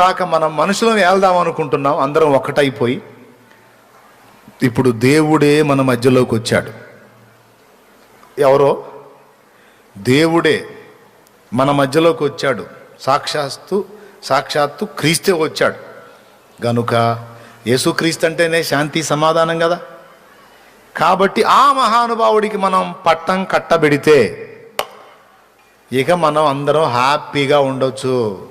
కాక మనం మనుషులను వెళ్దాం అనుకుంటున్నాం అందరం ఒక్కటైపోయి ఇప్పుడు దేవుడే మన మధ్యలోకి వచ్చాడు. ఎవరో? దేవుడే మన మధ్యలోకి వచ్చాడు. సాక్షాత్తు సాక్షాత్తు క్రీస్తే వచ్చాడు. గనుక యేసుక్రీస్తు అంటేనే శాంతి సమాధానం కదా? కాబట్టి ఆ మహానుభావుడికి మనం పట్టం కట్టబెడితే ఇక మనం అందరం హ్యాపీగా ఉండొచ్చు.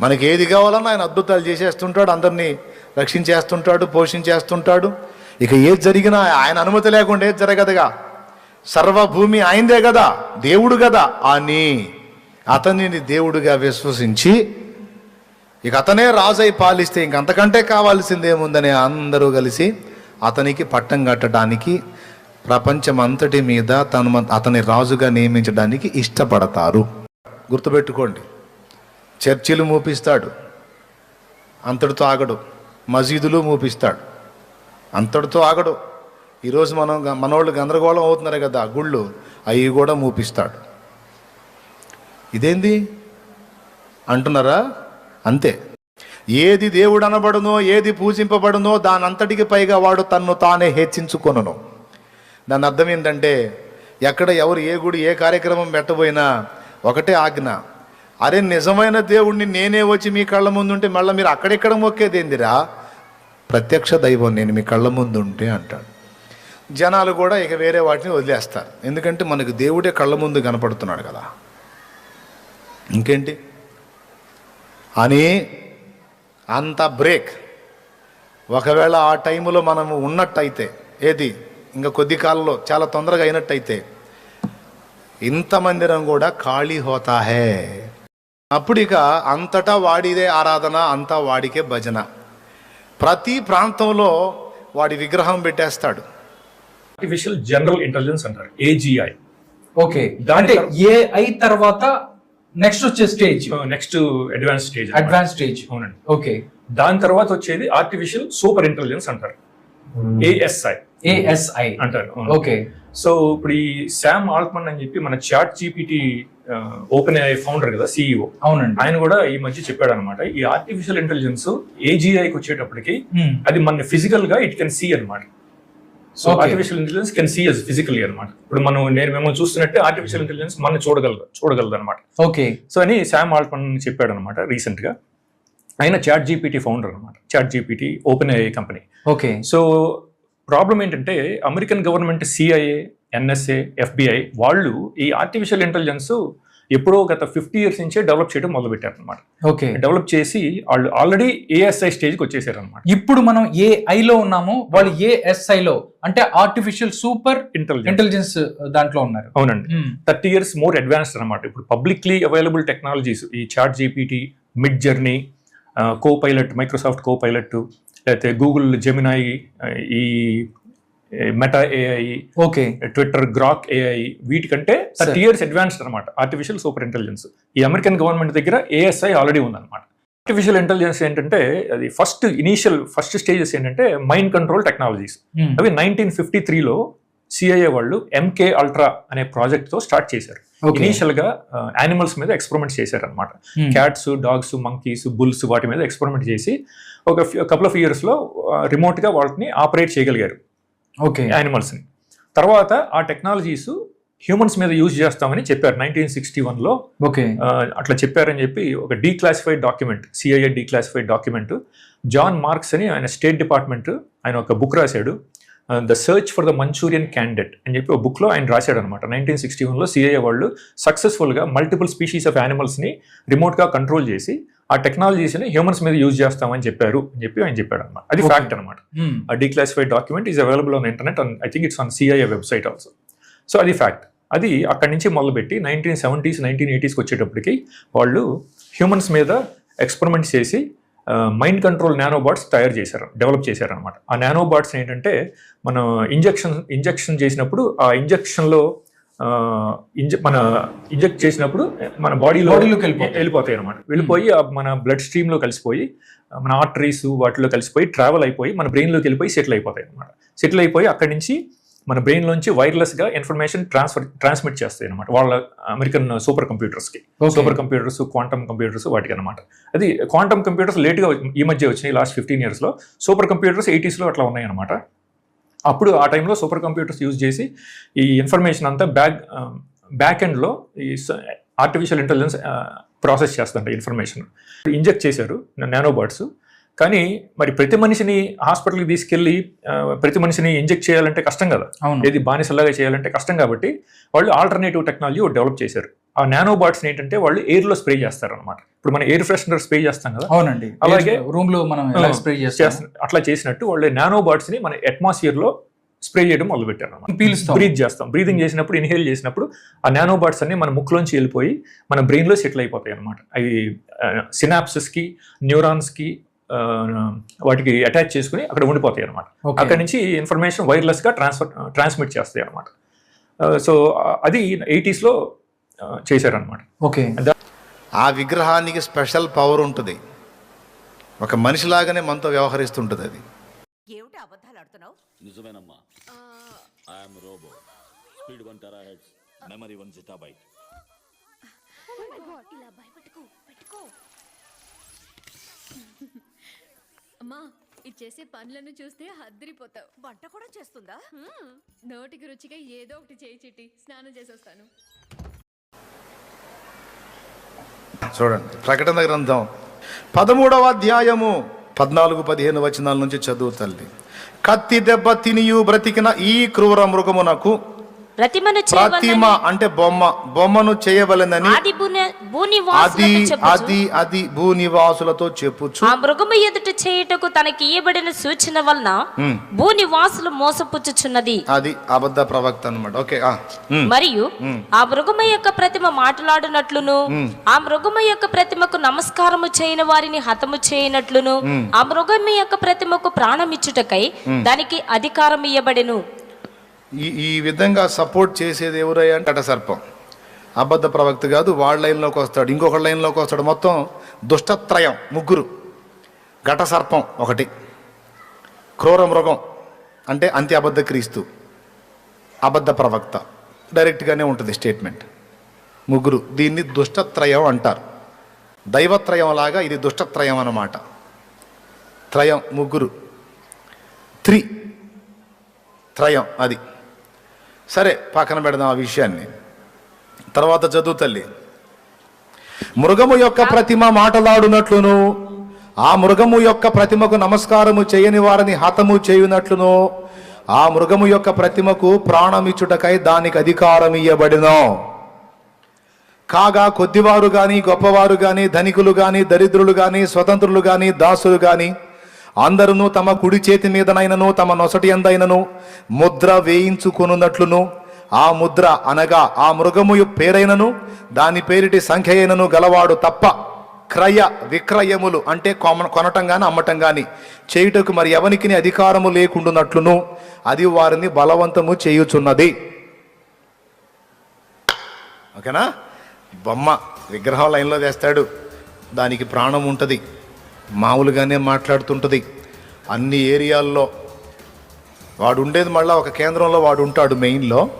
మనకి ఏది కావాలన్నా ఆయన అద్భుతాలు చేసేస్తుంటాడు అందరినీ రక్షించేస్తుంటాడు పోషించేస్తుంటాడు. ఇక ఏది జరిగినా ఆయన అనుమతి లేకుండా ఏది జరగదుగా? సర్వభూమి ఆయనదే కదా దేవుడు కదా అని అతనిని దేవుడిగా విశ్వసించి ఇక అతనే రాజై పాలిస్తే ఇంక అంతకంటే కావాల్సిందేముందని అందరూ కలిసి అతనికి పట్టం కట్టడానికి ప్రపంచం అంతటి మీద తను అతని రాజుగా నియమించడానికి ఇష్టపడతారు. గుర్తుపెట్టుకోండి. చర్చిలు మూపిస్తాడు. అంతటితో ఆగడు. మసీదులు మూపిస్తాడు. అంతటితో ఆగడు. ఈరోజు మనం మనోళ్ళు గందరగోళం అవుతున్నారు కదా గుళ్ళు. అవి కూడా మూపిస్తాడు. ఇదేంది? అంటున్నారా? అంతే. ఏది దేవుడు అనబడునో ఏది పూజింపబడునో దానంతటికి పైగా వాడు తన్ను తానే హెచ్చించుకొనను. దాని అర్థం ఏంటంటే ఎక్కడ ఎవరు ఏ గుడి ఏ కార్యక్రమం పెట్టబోయినా ఒకటే ఆజ్ఞ. అరే నిజమైన దేవుణ్ణి నేనే వచ్చి మీ కళ్ళ ముందు ఉంటే మళ్ళీ మీరు అక్కడెక్కడ మొక్కేదేందిరా? ప్రత్యక్ష దైవం నేను మీ కళ్ళ ముందు ఉంటే అంటాడు. జనాలు కూడా ఇక వేరే వాటిని వదిలేస్తారు. ఎందుకంటే మనకు దేవుడే కళ్ళ ముందు కనపడుతున్నాడు కదా. ఇంకేంటి? అని అంత బ్రేక్. ఒకవేళ ఆ టైంలో మనము ఉన్నట్టయితే ఏది? ఇంకా కొద్ది కాలంలో చాలా తొందరగా అయినట్టయితే ఇంత మందిరం కూడా ఖాళీ హోతా హే అప్పుడు ఇక అంతటా వాడిదే ఆరాధన అంతా వాడికే భజన. ప్రతి ప్రాంతంలో వాడి విగ్రహం పెట్టేస్తాడు. ఆర్టిఫిషియల్ జనరల్ ఇంటెలిజెన్స్ అంటారు ఏజిఐ ఓకే అంటే ఏఐ తర్వాత నెక్స్ట్ వచ్చే stage next advance stage advance stage అవునండి. ఓకే. దాని తర్వాత వచ్చేది ఆర్టిఫిషియల్ సూపర్ ఇంటెలిజెన్స్ అంటారు. ఏఎస్ఐ ఏఎస్ఐ అంటారు. ఓకే. సో ఇప్పుడు ఈ శామ్ ఆల్ట్మన్ అని చెప్పి మన chat GPT open I founder కదా సిఇఓ అవునండి. ఆయన కూడా ఈ మధ్య చెప్పాడు అనమాట ఈ ఆర్టిఫిషియల్ ఇంటెలిజెన్స్ ఏజీఐకి వచ్చేటప్పటికి. అది మన ఫిజికల్గా ఇట్ కెన్ సీ అనమాట so. Artificial intelligence can see us physically అనమాట ఇప్పుడు మనం నేను మేము చూస్తున్నట్టే ఆర్టిఫిషియల్ ఇంటెలిజెన్స్ మనం చూడగలదు చూడగలదు అనమాట ఓకే సో అని శామ్ ఆల్ట్మన్ చెప్పాడు అనమాట రీసెంట్గా. ఆయన చాట్ జీపీటీ ఫౌండర్ అనమాట ChatGPT OpenAI company okay so problem ఏంటంటే American government CIA NSA FBI వాళ్ళు ఈ ఆర్టిఫిషియల్ ఇంటెలిజెన్స్ ఎప్పుడో గత ఫిఫ్టీ ఇయర్స్ నుంచే డెవలప్ చేయడం మొదలు పెట్టారు అనమాట ఓకే. డెవలప్ చేసి వాళ్ళు ఆల్రెడీ ఏఎస్ఐ స్టేజ్కి వచ్చేసారు అనమాట ఇప్పుడు మనం ఏఐ లో ఉన్నాము వాళ్ళు ఏఎస్ఐ లో అంటే ఆర్టిఫిషియల్ సూపర్ ఇంటెలిజెంట్ ఇంటెలిజెన్స్ దాంట్లో ఉన్నారు. అవునండి. థర్టీ ఇయర్స్ మోర్ అడ్వాన్స్డ్ అనమాట ఇప్పుడు పబ్లిక్లీ అవైలబుల్ టెక్నాలజీస్ ఈ ChatGPT Midjourney Copilot Microsoft Copilot లేకపోతే గూగుల్ జెమినాయి ఈ Meta AI okay Twitter Grok AI వీటికంటే thirty. Years advanced అనమాట ఆర్టిఫిషియల్ సూపర్ ఇంటెలిజెన్స్ ఈ అమెరికన్ గవర్నమెంట్ దగ్గర ఏఎస్ఐ ఆల్రెడీ ఉందన్నమాట ఆర్టిఫిషియల్ ఇంటెలిజెన్స్ ఏంటంటే అది ఫస్ట్ ఇనీషియల్ ఫస్ట్ స్టేజెస్ ఏంటంటే మైండ్ కంట్రోల్ టెక్నాలజీస్. అవి నైన్టీన్ ఫిఫ్టీ త్రీలో సిఐఏ వాళ్ళు ఎంకే అల్ట్రా అనే ప్రాజెక్ట్తో స్టార్ట్ చేశారు. ఇనీషియల్గా యానిమల్స్ మీద ఎక్స్పెరిమెంట్ చేశారు అనమాట. క్యాట్స్ డాగ్స్ మంకీస్ బుల్స్ వాటి మీద ఎక్స్పెరిమెంట్ చేసి ఒక కపుల్ ఆఫ్ ఇయర్స్లో రిమోట్గా వాటిని ఆపరేట్ చేయగలిగారు. ఓకే. యానిమల్స్ని. తర్వాత ఆ టెక్నాలజీస్ హ్యూమన్స్ మీద యూజ్ చేస్తామని చెప్పారు. నైన్టీన్ సిక్స్టీ వన్లో ఓకే. అట్లా చెప్పారని చెప్పి ఒక declassified document CIA declassified document John Marks అని ఆయన స్టేట్ డిపార్ట్మెంట్ ఆయన ఒక బుక్ రాశాడు. The search for the Manchurian candidate అని చెప్పి ఒక బుక్లో ఆయన రాశాడు అనమాట నైన్టీన్ సిక్స్టీ వన్లో సిఐఏ వాళ్ళు సక్సెస్ఫుల్గా మల్టిపుల్ స్పీషీస్ ఆఫ్ యానిమల్స్ని రిమోట్గా కంట్రోల్ చేసి ఆ టెక్నాలజీస్ని హ్యూమన్స్ మీద యూజ్ చేస్తామని చెప్పారు అని చెప్పి ఆయన చెప్పాడు అనమాట అది Okay. ఫ్యాక్ట్ అనమాట Hmm. a declassified document is available on internet and I think it's on CIA website also. So అది ఫ్యాక్ట్ అది అక్కడి నుంచి మొదలుపెట్టి నైన్టీన్ సెవెంటీస్ నైన్టీన్ ఎయిటీస్కి వచ్చేటప్పటికి వాళ్ళు హ్యూమన్స్ మీద ఎక్స్పెరిమెంట్స్ చేసి మైండ్ కంట్రోల్ నానోబాట్స్ తయారు చేశారు డెవలప్ చేశారనమాట ఆ నానోబాట్స్ ఏంటంటే మనం ఇంజెక్షన్ ఇంజెక్షన్ చేసినప్పుడు ఆ ఇంజెక్షన్లో ఇంజ మన ఇంజెక్ట్ చేసినప్పుడు మన బాడీలో Bodyలోకి వెళ్ళిపోతాయి. వెళ్ళిపోతాయి అనమాట వెళ్ళిపోయి మన బ్లడ్ స్ట్రీమ్లో కలిసిపోయి మన ఆర్టరీస్ వాటిలో కలిసిపోయి ట్రావెల్ అయిపోయి మన బ్రెయిన్లోకి వెళ్ళిపోయి సెటిల్ అయిపోతాయి అనమాట సెటిల్ అయిపోయి అక్కడి నుంచి మన బ్రెయిన్లోంచి వైర్లెస్గా ఇన్ఫర్మేషన్ ట్రాన్స్ఫర్ ట్రాన్స్మిట్ చేస్తాయి అనమాట వాళ్ళ అమెరికన్ సూపర్ కంప్యూటర్స్కి. సూపర్ కంప్యూటర్స్ క్వాంటమ్ కంప్యూటర్స్ వాటికి అనమాట అది క్వాంటమ్ కంప్యూటర్స్ లేట్గా ఈ మధ్య వచ్చినాయి లాస్ట్ ఫిఫ్టీన్ ఇయర్స్లో సూపర్ కంప్యూటర్స్ ఎయిటీస్లో అట్లా ఉన్నాయి అనమాట అప్పుడు ఆ టైంలో సూపర్ కంప్యూటర్స్ యూజ్ చేసి ఈ ఇన్ఫర్మేషన్ అంతా బ్యాక్ బ్యాక్ ఎండ్లో ఈ ఆర్టిఫిషియల్ ఇంటెలిజెన్స్ ప్రాసెస్ చేస్తుంటాయి ఇన్ఫర్మేషన్ ఇంజెక్ట్ చేశారు నానోబర్డ్స్ కానీ మరి ప్రతి మనిషిని హాస్పిటల్కి తీసుకెళ్ళి ప్రతి మనిషిని ఇంజెక్ట్ చేయాలంటే కష్టం కదా. ఏది బానిసలాగా చేయాలంటే కష్టం కాబట్టి వాళ్ళు ఆల్టర్నేటివ్ టెక్నాలజీ డెవలప్ చేశారు. ఆ నానో బాట్స్ ఏంటంటే వాళ్ళు ఎయిర్లో స్ప్రే చేస్తారు అనమాట ఇప్పుడు మనం ఎయిర్ ఫ్రెషనర్ స్ప్రే చేస్తాం కదా. అవునండి. అలాగే- రూమ్లో మనం స్ప్రే చేస్తాం అట్లా చేసినట్టు వాళ్ళు నానో బాట్స్ని మన అట్మాస్ఫియర్లో స్ప్రే చేయడం మొదలు పెట్టారు అనమాట బ్రీత్ చేస్తాం. బ్రీతింగ్ చేసినప్పుడు ఇన్హేల్ చేసినప్పుడు ఆ నానో బాట్స్ అన్ని మన ముక్కులోంచి వెళ్ళిపోయి మన బ్రెయిన్లో సెటిల్ అయిపోతాయి అనమాట అవి సినాప్సిస్కి న్యూరాన్స్కి వాటికి అటాచ్ చేసుకుని అక్కడ ఉండిపోతాయి అనమాట అక్కడ నుంచి ఇన్ఫర్మేషన్ వైర్లెస్గా ట్రాన్స్ఫర్ ట్రాన్స్మిట్ చేస్తాయి అనమాట సో అది ఎయిటీస్లో చేశారనమాట ఓకే. ఆ విగ్రహానికి స్పెషల్ పవర్ ఉంటుంది. ఒక మనిషిలాగానే మనతో వ్యవహరిస్తుంటుంది అది. ఏమిటి అబద్ధాలు ఆడుతున్నావు? నిజమేనమ్మా. I'm robot speed one terahertz memory one zettabyte ఇలా భయపెట్టుకో పెట్టుకో. అమ్మా ఇది చేసే పనులను చూస్తే హద్దరిపోతావు వంట కూడా చేస్తుందా? హ్మ్, నోటికి రుచిగా ఏదో ఒకటి చేయి చిట్టి స్నానం చేసి వస్తాను చూడండి ప్రకటన గ్రంథం. పదమూడవ అధ్యాయము పద్నాలుగు పదిహేను వచనాల నుంచి చదువు తల్లి. కత్తి దెబ్బ తినియు బ్రతికిన ఈ క్రూర మృగమునకు ప్రతిమను ప్రతిమ అంటే బొమ్మ బొమ్మను చేయవలెనని ఆది అది అది అది భూనివాసులతో చెప్పుచు. ఆ మృగము ఎదుట చేయుటకు తనకి ఇయ్యబడిన సూచన వలన భూనివాసులు మోసపుచ్చుచున్నది. అది అబద్ధ ప్రవక్త అనమాట ఓకే మరియు ఆ మృగము యొక్క ప్రతిమ మాట్లాడినట్లును ఆ మృగము యొక్క ప్రతిమకు నమస్కారము చేయని వారిని హతము చేయనట్లును ఆ మృగము యొక్క ప్రతిమకు ప్రాణమిచ్చుటకై దానికి అధికారం ఇయ్యబడెను ఈ ఈ విధంగా సపోర్ట్ చేసేది ఎవరయ్యా అంటే అట సర్పం అబద్ధ ప్రవక్త కాదు వాళ్ళ లైన్లోకి వస్తాడు ఇంకొక లైన్లోకి వస్తాడు. మొత్తం దుష్టత్రయం ముగ్గురు. ఘట సర్పం ఒకటి. క్రూర మృగం అంటే అంత్య అబద్ధ క్రీస్తు. అబద్ధ ప్రవక్త. డైరెక్ట్గానే ఉంటుంది స్టేట్మెంట్. ముగ్గురు. దీన్ని దుష్టత్రయం అంటారు. దైవత్రయం లాగా ఇది దుష్టత్రయం అన్నమాట. త్రయం ముగ్గురు. త్రి. త్రయం అది. సరే పక్కన పెడదాం ఆ విషయాన్ని. తర్వాత చదువు తల్లి. మృగము యొక్క ప్రతిమ మాటలాడునట్లును ఆ మృగము యొక్క ప్రతిమకు నమస్కారము చేయని వారిని హతము చేయునట్లును ఆ మృగము యొక్క ప్రతిమకు ప్రాణమిచ్చుటకై దానికి అధికారం ఇయ్యబడినో. కాగా కొద్దివారు కానీ గొప్పవారు కానీ ధనికులు కానీ దరిద్రులు కానీ స్వతంత్రులు కానీ దాసులు కానీ అందరును తమ కుడి చేతి మీదనైనను తమ నొసటి ఎందైనను ముద్ర వేయించుకొనున్నట్లును. ఆ ముద్ర అనగా ఆ మృగము పేరైనను దాని పేరిటి సంఖ్య అయినను గలవాడు తప్ప క్రయ విక్రయములు అంటే కొమ కొనటం కానీ అమ్మటం కానీ చేయుటకు మరి ఎవనికి అధికారము లేకుండునట్లును అది వారిని బలవంతము చేయుచున్నది. ఓకేనా? బొమ్మ విగ్రహం లైన్లో వేస్తాడు. దానికి ప్రాణం ఉంటుంది. మామూలుగానే మాట్లాడుతుంటుంది. అన్ని ఏరియాల్లో వాడు ఉండేది మళ్ళీ ఒక కేంద్రంలో వాడు ఉంటాడు మెయిన్లో.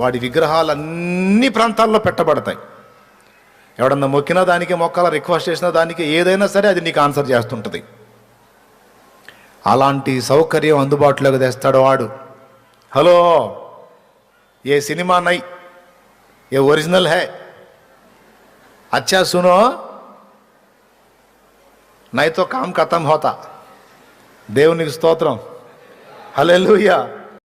వాడి విగ్రహాలు అన్ని ప్రాంతాల్లో పెట్టబడతాయి. ఎవడన్నా మొక్కినా దానికి మొక్కల రిక్వెస్ట్ చేసినా దానికి ఏదైనా సరే అది నీకు ఆన్సర్ చేస్తుంటుంది. అలాంటి సౌకర్యం అందుబాటులోకి తెస్తాడు వాడు. హలో ఏ సినిమా నై? ఏ ఒరిజినల్ హే? అచ్చా సునో. नहीं तो काम खत्म होता దేవునికి స్తోత్రం హల్లెలూయా